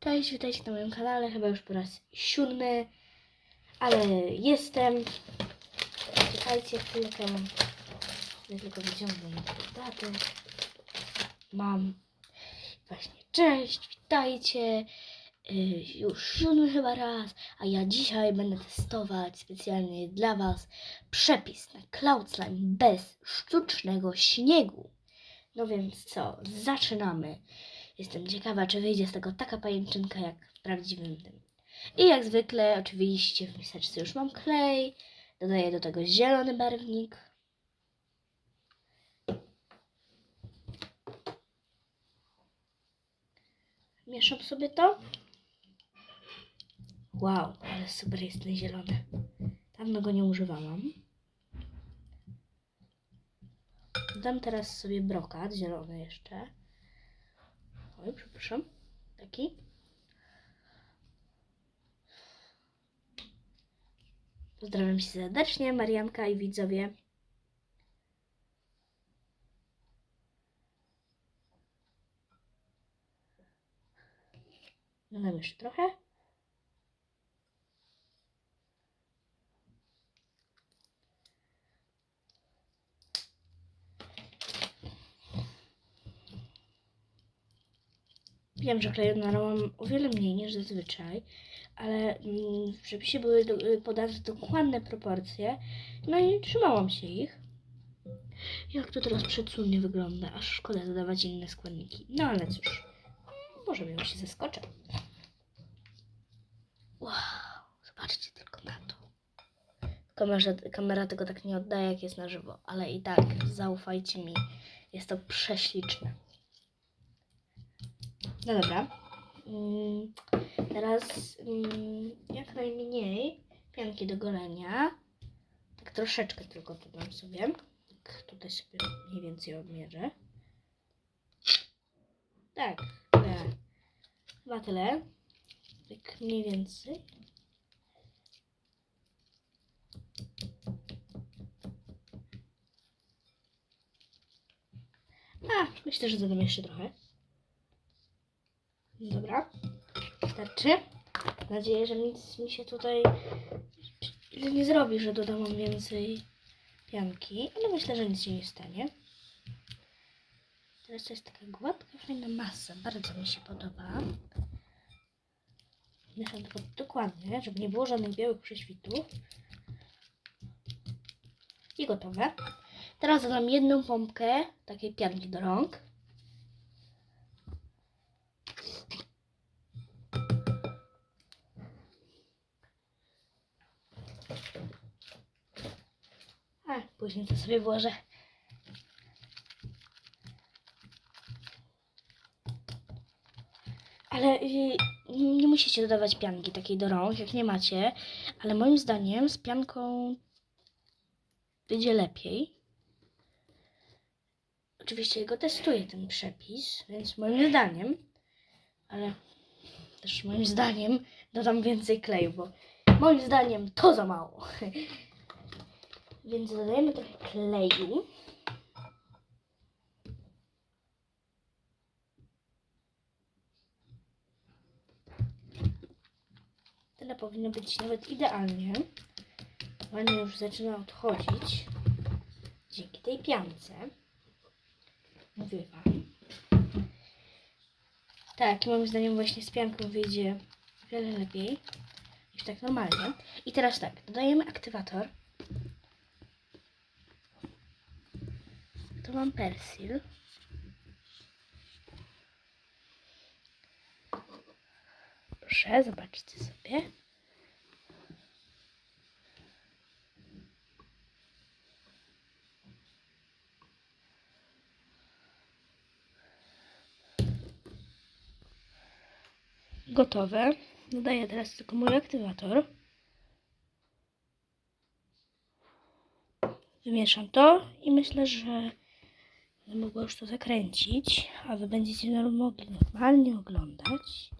Cześć, witajcie na moim kanale, chyba już po raz siódmy, ale jestem. Czekajcie chwilkę, ja tylko wyciągnę daty. Mam właśnie, cześć, witajcie. Y, Już siódmy chyba raz, a ja dzisiaj będę testować specjalnie dla Was przepis na Cloud Slime bez sztucznego śniegu. No więc co, zaczynamy. Jestem ciekawa, czy wyjdzie z tego taka pajęczynka jak w prawdziwym tym. I jak zwykle, oczywiście w miseczce już mam klej. Dodaję do tego zielony barwnik. Mieszam sobie to. Wow, ale super jest ten zielony. Dawno go nie używałam. Dam teraz sobie brokat zielony jeszcze. Oj, przepraszam. Taki. Pozdrawiam się serdecznie, Marianka i widzowie. Dodam jeszcze trochę. Wiem, że kleju nalałam o wiele mniej niż zazwyczaj, ale mm, w przepisie były do, podane dokładne proporcje, no i trzymałam się ich. Jak to teraz przecudnie wygląda, aż szkoda dodawać inne składniki. No ale cóż, może bym się zaskoczę. Wow, zobaczcie tylko na to. Kamerze, kamera tego tak nie oddaje, jak jest na żywo, ale i tak, zaufajcie mi, jest to prześliczne. No dobra. Mm, Teraz mm, jak najmniej pianki do golenia. Tak troszeczkę tylko dodam sobie. Tak tutaj sobie mniej więcej odmierzę. Tak, tyle. Chyba tyle. Tak mniej więcej. A, myślę, że dodam jeszcze trochę. Dobra, starczy. Mam nadzieję, że nic mi się tutaj nie zrobi, że dodam więcej pianki, ale myślę, że nic się nie stanie. Teraz to jest taka gładka, fajna masa. Bardzo mi się podoba. Mieszam tylko dokładnie, żeby nie było żadnych białych prześwitów. I gotowe. Teraz dodam jedną pompkę takiej pianki do rąk. Później to sobie włożę. Ale nie musicie dodawać pianki takiej do rąk, jak nie macie. Ale moim zdaniem z pianką będzie lepiej. Oczywiście go testuję ten przepis, więc moim zdaniem, ale też moim zdaniem dodam więcej kleju, bo moim zdaniem to za mało. Więc dodajemy trochę kleju. Tyle powinno być nawet idealnie. Ładnie już zaczyna odchodzić. Dzięki tej piance. Mówię wam. Tak, moim zdaniem właśnie z pianką wyjdzie wiele lepiej niż tak normalnie. I teraz tak, dodajemy aktywator. Tu mam persil. Proszę, zobaczcie sobie. Gotowe. Dodaję teraz tylko mój aktywator. Wymieszam to i myślę, że będę mogła już to zakręcić, a wy będziecie mogli normalnie oglądać.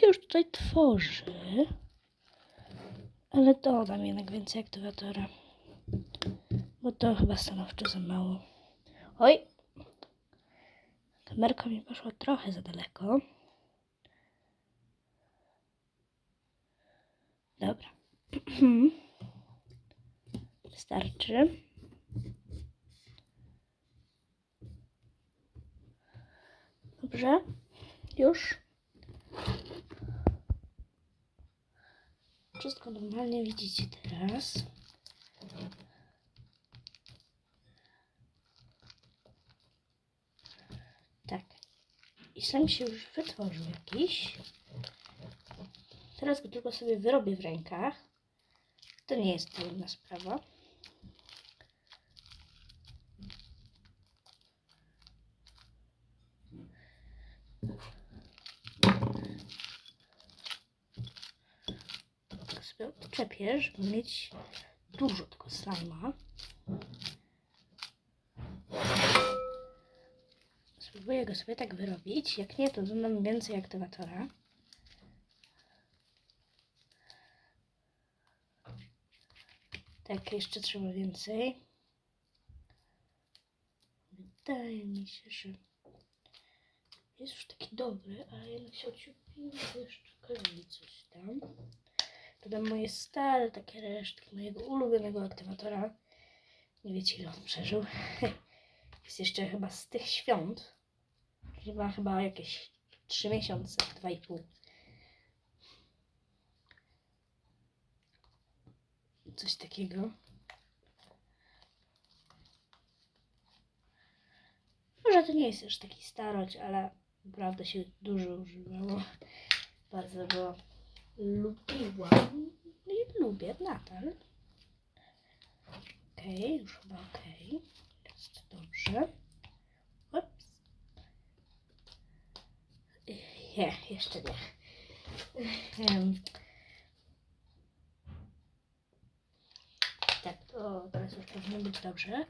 Się już tutaj tworzy. Ale dodam jednak więcej aktywatora. Bo to chyba stanowczo za mało. Oj! Kamerka mi poszła trochę za daleko. Dobra. Wystarczy. Dobrze. Już. Wszystko normalnie widzicie teraz. Tak. I sam się już wytworzył jakiś. Teraz go tylko sobie wyrobię w rękach. To nie jest trudna sprawa. Tak sobie odczepię, żeby mieć dużo tego slajma. Spróbuję go sobie tak wyrobić. Jak nie, to dodam więcej aktywatora. Tak, jeszcze trzeba więcej. Wydaje mi się, że jest już taki dobry, ale jednak się ociupił, to jeszcze klei coś tam. Dodam moje stare takie resztki mojego ulubionego aktywatora. Nie wiecie ile on przeżył. Jest jeszcze chyba z tych świąt. Chyba chyba jakieś 3 miesiące, 2,5. Coś takiego. Może to nie jest już taki starość, ale naprawdę się dużo używało. Bardzo go lubiłam i lubię nadal. Okej, już chyba okej. Jest dobrze. Nie, jeszcze nie. Em. Tak, to teraz już powinno być dobrze.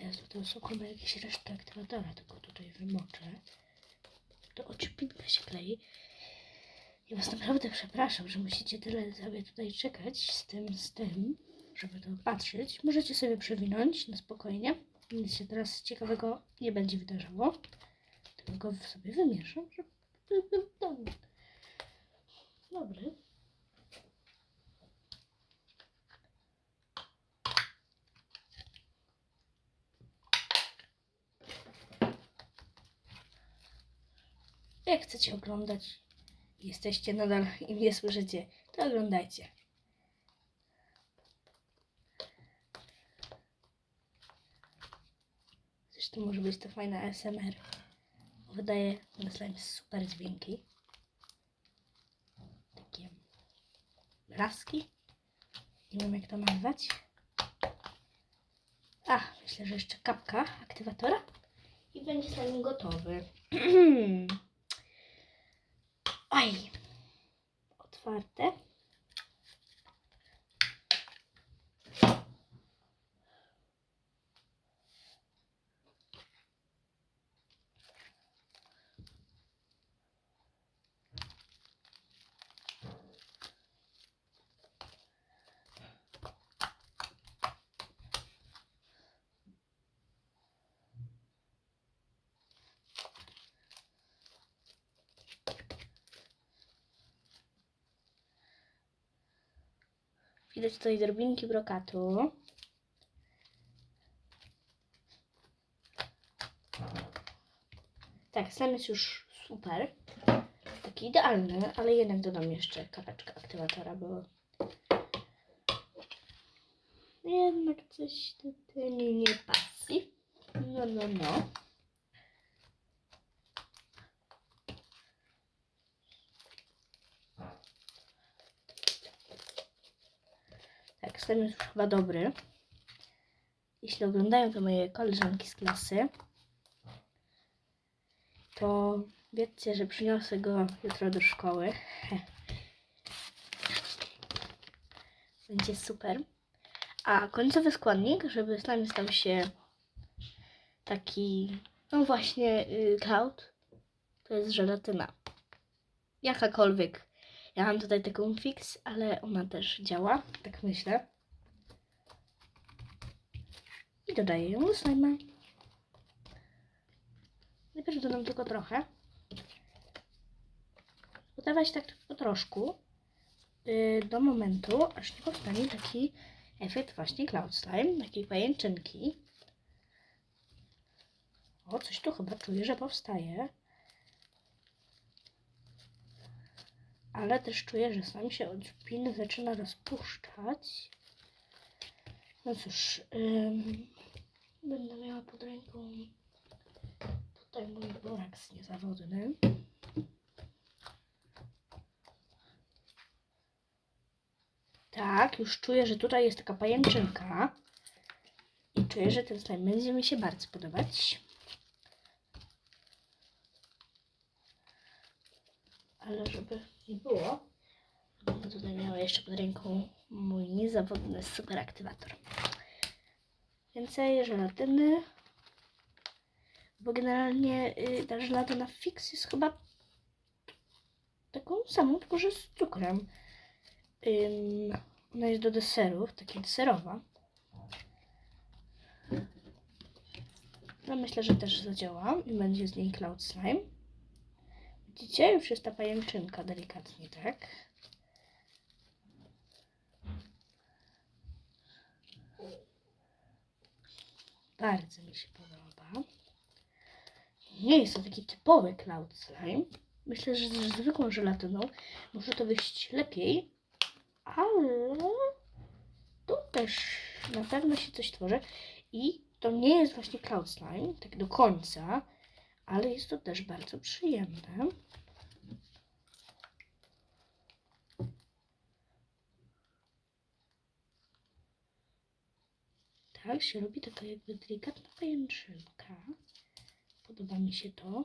Jezu, to są chyba jakieś resztki aktywatora, tylko tutaj wymoczę. To ociupinka się klei. I was naprawdę przepraszam, że musicie tyle sobie tutaj czekać z tym, z tym, żeby to patrzeć. Możecie sobie przewinąć na spokojnie. Nic się teraz ciekawego nie będzie wydarzało. Tylko sobie wymieszam, żeby dobry. Jak chcecie oglądać, jesteście nadal i mnie słyszycie, to oglądajcie. Zresztą może być to fajna ASMR. Wydaje ten slime super dźwięki. Takie blaski. Nie wiem jak to nazwać. A, myślę, że jeszcze kapka aktywatora. I będzie slime gotowy. Oj. Otwarte. Widać tutaj drobinki brokatu. Tak, stan jest już super. Taki idealny, ale jednak dodam jeszcze kapeczkę aktywatora, bo jednak coś tutaj mi nie pasji. No, no, no. Stan jest chyba dobry. Jeśli oglądają to moje koleżanki z klasy, to Wiedzcie, że przyniosę go jutro do szkoły. Będzie super. A końcowy składnik, żeby slime stał się taki, no właśnie, y, cloud, to jest żelatyna. Jakakolwiek. Ja mam tutaj taką fix, ale ona też działa, tak myślę. Dodaję ją do slime'a. Najpierw dodam tylko trochę. Podawać tak po troszku yy, do momentu, aż nie powstanie taki efekt właśnie cloud slime, takiej pajęczynki. O, coś tu chyba czuję, że powstaje. Ale też czuję, że sam się od zaczyna rozpuszczać. No cóż, będę miała pod ręką tutaj mój boraks niezawodny. Tak, już czuję, że tutaj jest taka pajęczynka. I czuję, że ten slime będzie mi się bardzo podobać. Ale żeby nie było, będę tutaj miała jeszcze pod ręką mój niezawodny super aktywator. Więcej żelatyny. Bo generalnie y, ta żelatyna fix jest chyba taką samą, tylko że z cukrem. Ym, ona jest do deserów, taka deserowa. No myślę, że też zadziała i będzie z niej cloud slime. Widzicie? Już jest ta pajęczynka delikatnie, tak? Bardzo mi się podoba. Nie jest to taki typowy cloud slime. Myślę, że z zwykłą żelatyną może to wyjść lepiej, ale tu też na pewno się coś tworzy i to nie jest właśnie cloud slime, tak do końca, ale jest to też bardzo przyjemne. Tak się robi taka jakby delikatna pajęczynka. Podoba mi się to.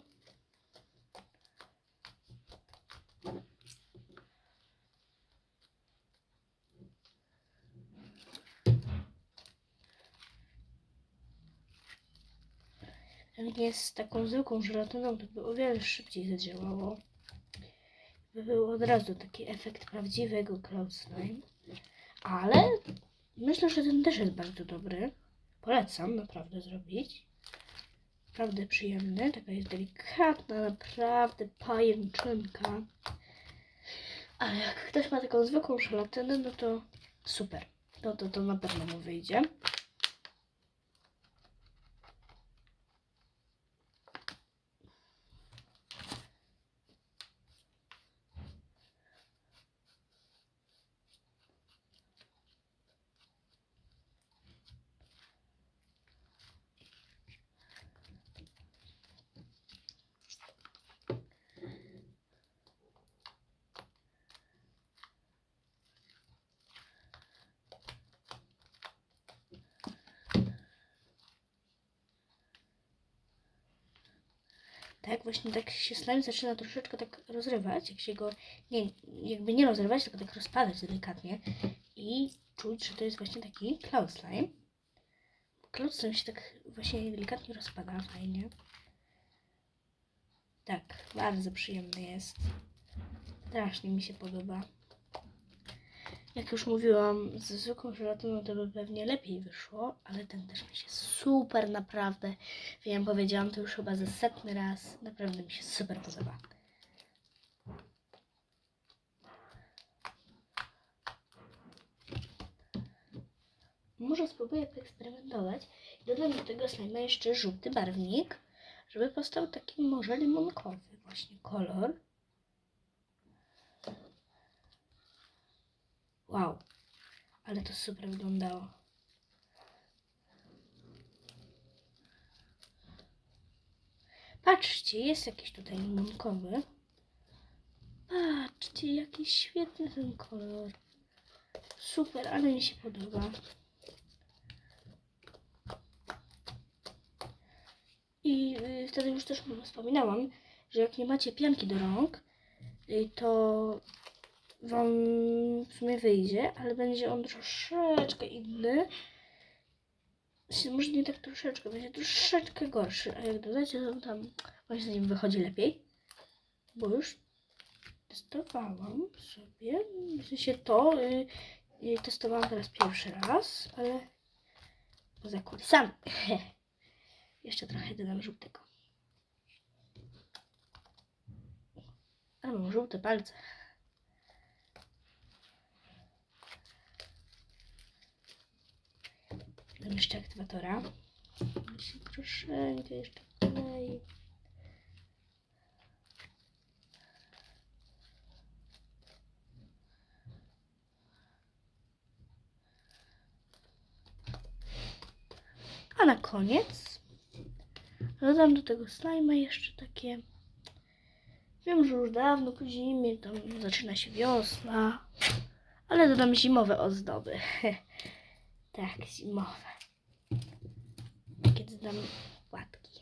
Jak jest taką zwykłą żelatyną, to by o wiele szybciej zadziałało. By był od razu taki efekt prawdziwego cloud slime. Ale myślę, że ten też jest bardzo dobry. Polecam naprawdę zrobić. Naprawdę przyjemny. Taka jest delikatna, naprawdę pajęczynka. Ale jak ktoś ma taką zwykłą żelatynę, no to super. To, to, to na pewno mu wyjdzie. Tak, właśnie tak się slime zaczyna troszeczkę tak rozrywać, jak się go, nie, jakby nie rozrywać, tylko tak rozpadać delikatnie i czuć, że to jest właśnie taki cloud slime. Cloud slime się tak właśnie delikatnie rozpada, fajnie. Tak, bardzo przyjemny jest. Strasznie mi się podoba. Jak już mówiłam, ze zwykłą żelatyną to by pewnie lepiej wyszło, ale ten też mi się super naprawdę, wiem, powiedziałam to już chyba ze setny raz, naprawdę mi się super podoba. Może spróbuję poeksperymentować i dodam do tego slajma jeszcze żółty barwnik, żeby powstał taki może limonkowy właśnie kolor. Wow, ale to super wyglądało. Patrzcie, jest jakiś tutaj limonkowy. Patrzcie, jaki świetny ten kolor. Super, ale mi się podoba. I y, wtedy już też wspominałam, że jak nie macie pianki do rąk, y, to wam w sumie wyjdzie, ale będzie on troszeczkę inny. Może nie tak troszeczkę, będzie troszeczkę gorszy, a jak dodacie, to tam moim zdaniem wychodzi lepiej. Bo już testowałam sobie, w sensie to y, y, testowałam teraz pierwszy raz, ale poza kulisami. Jeszcze trochę dodam żółtego. Ale mam żółte palce. Dam jeszcze aktywatora. Jeszcze troszeczkę jeszcze klei. A na koniec dodam do tego slajma jeszcze takie. Wiem, że już dawno po zimie, tam zaczyna się wiosna, ale dodam zimowe ozdoby. tak, zimowe. Dodam płatki.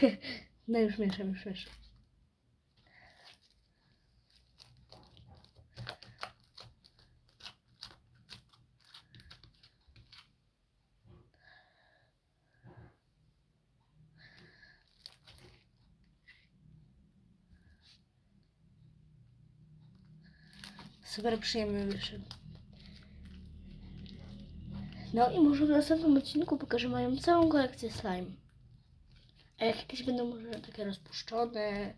No już mieszam, już mieszam. Super przyjemny wyszedł. No i może w następnym odcinku pokażę moją całą kolekcję slime. A jak jakieś będą może takie rozpuszczone,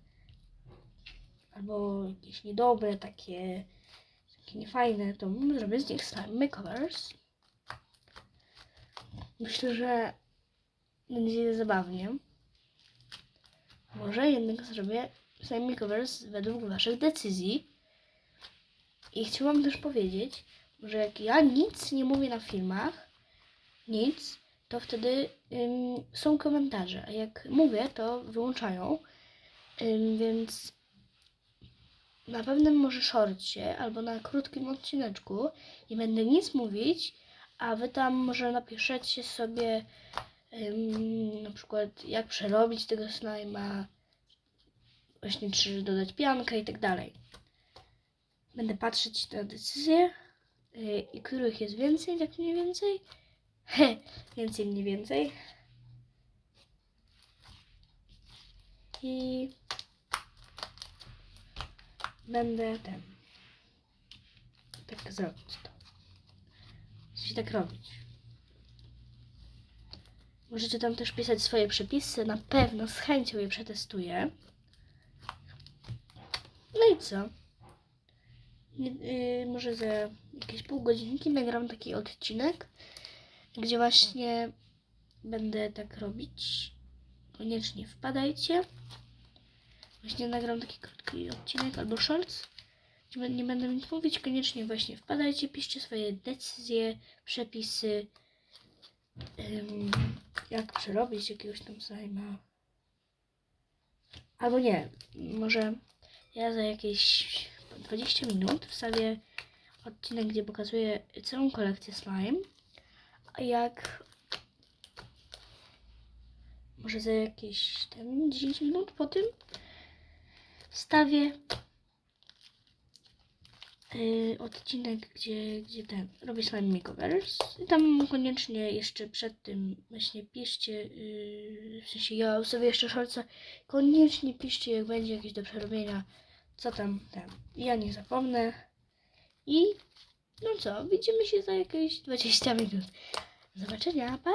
albo jakieś niedobre, takie, takie niefajne, to zrobię z nich slime makeovers. Myślę, że będzie zabawnie. Może jednak zrobię slime makeovers według Waszych decyzji. I chciałam też powiedzieć, że jak ja nic nie mówię na filmach, nic, to wtedy ym, są komentarze, a jak mówię, to wyłączają. Ym, więc na pewnym może shortcie albo na krótkim odcineczku nie będę nic mówić, a wy tam może napiszecie sobie ym, na przykład jak przerobić tego slajma, właśnie czy dodać piankę i tak dalej. Będę patrzeć na decyzje yy, i których jest więcej, tak mniej więcej. Więcej mniej więcej. I będę ten. Tak zrobić to. Coś tak robić. Możecie tam też pisać swoje przepisy. Na pewno z chęcią je przetestuję. No i co? Yy, może za jakieś pół godzinki nagram taki odcinek gdzie właśnie będę tak robić. Koniecznie wpadajcie. Właśnie nagram taki krótki odcinek albo shorts. Nie będę nic mówić, koniecznie właśnie wpadajcie, piszcie swoje decyzje, przepisy. ym, jak przerobić jakiegoś tam slajma. Albo nie, może ja za jakieś 20 minut wstawię odcinek, gdzie pokazuję całą kolekcję slime. A jak może za jakieś tam 10 minut po tym wstawię yy, odcinek, gdzie, gdzie ten robię slime makeovers. I tam koniecznie jeszcze przed tym właśnie piszcie, yy, w sensie ja ustawię jeszcze szorca, koniecznie piszcie jak będzie jakieś do przerobienia, co tam ten. Ja nie zapomnę i no co, widzimy się za jakieś 20 minut. Do zobaczenia, pa!